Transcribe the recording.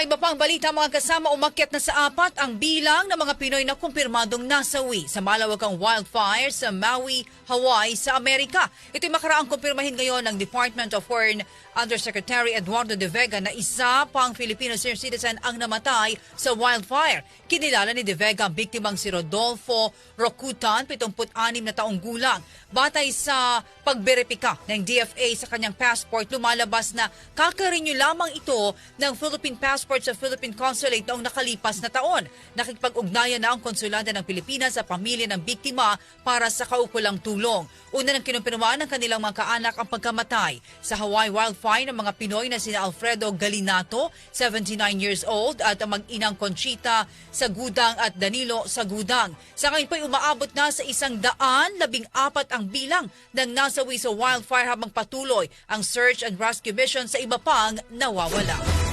Sa iba pang balita mga kasama, umakyat na sa apat ang bilang ng mga Pinoy na kumpirmadong nasawi sa malawakang wildfire sa Maui, Hawaii sa Amerika. Ito'y makaraang kumpirmahin ngayon ng Department of Foreign Undersecretary Eduardo De Vega na isa pang Filipino senior citizen ang namatay sa wildfire. Kinilala ni De Vega ang biktimang si Rodolfo Rocutan, 76 na taong gulang. Batay sa pagberipika ng DFA sa kanyang passport, lumalabas na kakarenew lamang ito ng Philippine passport sa Philippine Consulate noong nakalipas na taon. Nakikipag-ugnayan na ang konsulada ng Pilipinas sa pamilya ng biktima para sa kaukulang tulong. Una nang kinumpirmahan ng kanilang mga kaanak ang pagkamatay sa Hawaii wildfire ng mga Pinoy na sina Alfredo Galinato, 79 years old, at ang mag-inang Conchita Sagudang at Danilo Sagudang. Sa ngayon po'y umaabot na sa isang daan, labing apat ang bilang ng nasawi sa wildfire habang patuloy ang search and rescue mission sa iba pang nawawala.